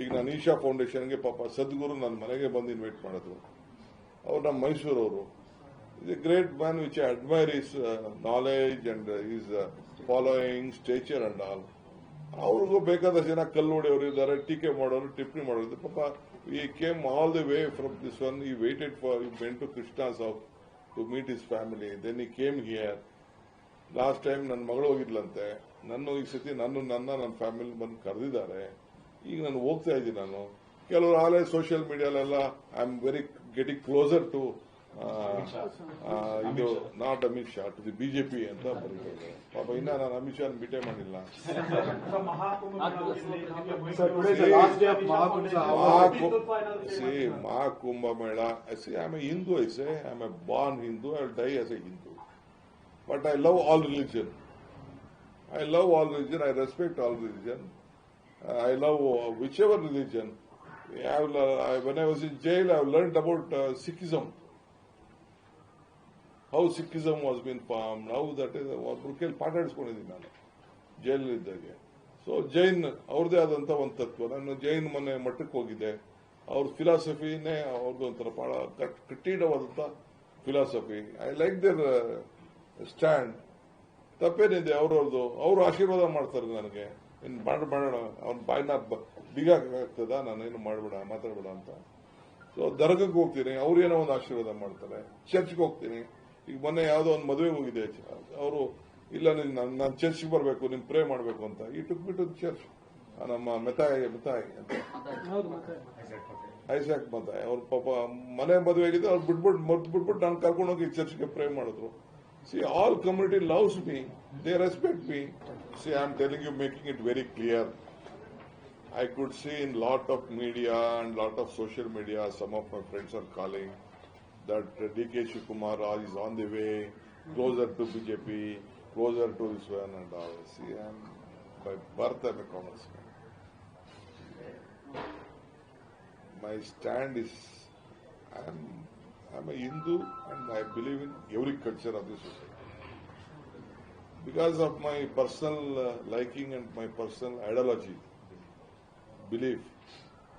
ಈಗ ನಾನು ಈಶಾ ಫೌಂಡೇಶನ್ಗೆ ಪಾಪ ಸದ್ಗುರು ನನ್ನ ಮನೆಗೆ ಬಂದು ಇನ್ವೈಟ್ ಮಾಡಿದ್ರು. ಅವ್ರು ನಮ್ಮ ಮೈಸೂರವರು. Is a great man which I admire is knowledge and is following stature and all ಅವ್ರಿಗೂ ಬೇಕಾದ ಜನ ಕಲ್ಲು ಹೊಡೆಯವರು ಇದ್ದಾರೆ, ಟೀಕೆ ಮಾಡೋರು, ಟಿಪ್ಪಣಿ ಮಾಡೋರು. ಪಾಪ he came all the way from this one he waited for he been to Krishna's off to meet his family then he came here last time ನನ್ನ ಮಗಳು ಹೋಗಿದ್ಲಂತೆ. ನನ್ನ ಈ ಸತಿ ನನ್ನ ನನ್ನ ನನ್ನ ಫ್ಯಾಮಿಲಿ ಬಂದು ಕರೆದಿದ್ದಾರೆ. ಈಗ ನಾನು ಹೋಗ್ತಾ ಇದ್ದೀನಿ ನಾನು. ಕೆಲವರು ಆಲೇ social ಮೀಡಿಯಾಲೆಲ್ಲ I am very getting closer to ಇದು not Amit Shah to the BJP ಅಂತ ಬರ್ತಾರೆ. ಪಾಪ ಇನ್ನ ನಾನು ಅಮಿತ್ ಶಾ ಬಿಟೇ ಮಾಡಿಲ್ಲ. Maha Kumbh Mela. I am a Hindu I say am a born Hindu I die as a Hindu but I love all religion I love all religion I respect all religion I love. Uh, uh, whichever religion. I uh, I, when I was in jail, I learned about uh, Sikhism. How Sikhism was being formed, how that is, ಒಬ್ರು ಕೇಳಿ ಪಾಠ ಆಡಿಸ್ಕೊಂಡಿದ್ದೀನಿ ನಾನು ಜೈಲಲ್ಲಿದ್ದಾಗೆ so Jain ಅವ್ರದೇ ಆದಂತ ಒಂದು ತತ್ವ ನಾನು ಜೈನ್ ಮೊನ್ನೆ ಮಠಕ್ಕೆ ಹೋಗಿದ್ದೆ ಅವ್ರ ಫಿಲಾಸಫಿನೇ ಅವ್ರದ್ದು ಒಂಥರ ಬಹಳ ಕಟ್- ಕಠಿಣವಾದಂತ philosophy I like their stand ತಪ್ಪೇನಿದೆ ಅವ್ರವ್ರದ್ದು ಅವರು ಆಶೀರ್ವಾದ ಮಾಡ್ತಾರೆ ನನಗೆ ಇನ್ ಮಾಡ ಮಾಡೋಣ. ಅವ್ನ ಬಾಯಿನ ಬಿಗಾಗ್ತದ ನಾನೇನು ಮಾಡಬೇಡ ಮಾತಾಡಬೇಡ ಅಂತ. ಸೊ ದರ್ಗಕ್ಕೆ ಹೋಗ್ತೀನಿ. ಅವ್ರು ಏನೋ ಒಂದು ಆಶೀರ್ವಾದ ಮಾಡ್ತಾರೆ. ಚರ್ಚ್ಗೆ ಹೋಗ್ತೀನಿ. ಈಗ ಮೊನ್ನೆ ಯಾವುದೋ ಒಂದು ಮದುವೆಗೆ ಹೋಗಿದೆ ಅವರು ಇಲ್ಲ ನೀನು ನಾನು ಚರ್ಚ್ಗೆ ಬರಬೇಕು ನೀನು ಪ್ರೇ ಮಾಡಬೇಕು ಅಂತ. ಈ ಟುಕ್ ಬಿಟ್ಟು ಚರ್ಚ್ ನಮ್ಮ ಮೆತಾಯಿ ಮೆತಾಯಿ ಅಂತ. ಐಸಾಕ್ ಮತಾಯಿ. ಅವ್ರ ಪಾಪ ಮನೆ ಮದುವೆ ಆಗಿದೆ ಅವ್ರು ಬಿಟ್ಬಿಟ್ಟು ಮರ್ತು ಬಿಟ್ಬಿಟ್ಟು ನಾನು ಕರ್ಕೊಂಡೋಗಿ ಚರ್ಚ್ಗೆ ಪ್ರೇ ಮಾಡಿದ್ರು. See, all community loves me. They respect me. See, I'm telling you, making it very clear. I could see in lot of media and lot of social media, some of my friends are calling that DK Shukumar Raj is on the way, closer to BJP, closer to this one and all. See, I'm by birth I'm a. My stand is, I'm I'm a Hindu and I believe in every culture of this society. Because of my personal uh, liking and my personal ideology, belief.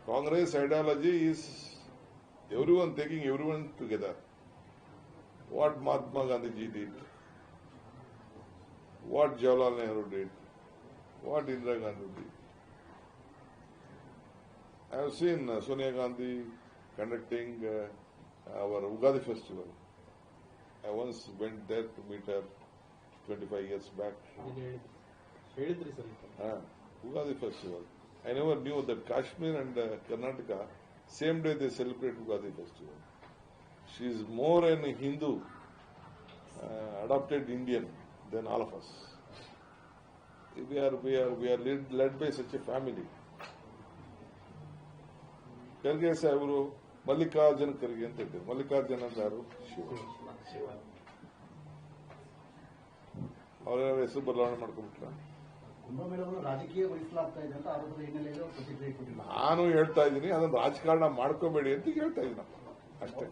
Congress ideology is everyone taking everyone together. What Mahatma Gandhi did, what Jawaharlal Nehru did, what Indira Gandhi did. I have seen uh, Sonia Gandhi conducting uh, our Ugadi festival. I once went there to meet her 25 years back. ಹೇಳಿದ್ರಿ sir Ah, Ugadi festival. I never knew that Kashmir and uh, Karnataka, same day they celebrate Ugadi festival. She is more an Hindu, uh, adopted Indian than all of us. We are, we are, we are led, led by such a family. Kharge ಸಾಹೇಬರು ಮಲ್ಲಿಕಾರ್ಜುನ ಖರ್ಗೆ ಅಂತ ಹೇಳ್ತೇವೆ ಮಲ್ಲಿಕಾರ್ಜುನ ಅಂತ ಯಾರು? ಶಿವ. ಅವರ ಹೆಸರು ಬದಲಾವಣೆ ಕೊಟ್ಟಿಲ್ಲ. ನಾನು ಹೇಳ್ತಾ ಇದ್ದೀನಿ ಅದನ್ನು ರಾಜಕಾರಣ ಮಾಡ್ಕೋಬೇಡಿ ಅಂತ ಹೇಳ್ತಾ ಇದ್ದೀನಪ್ಪ ಅಷ್ಟೇ.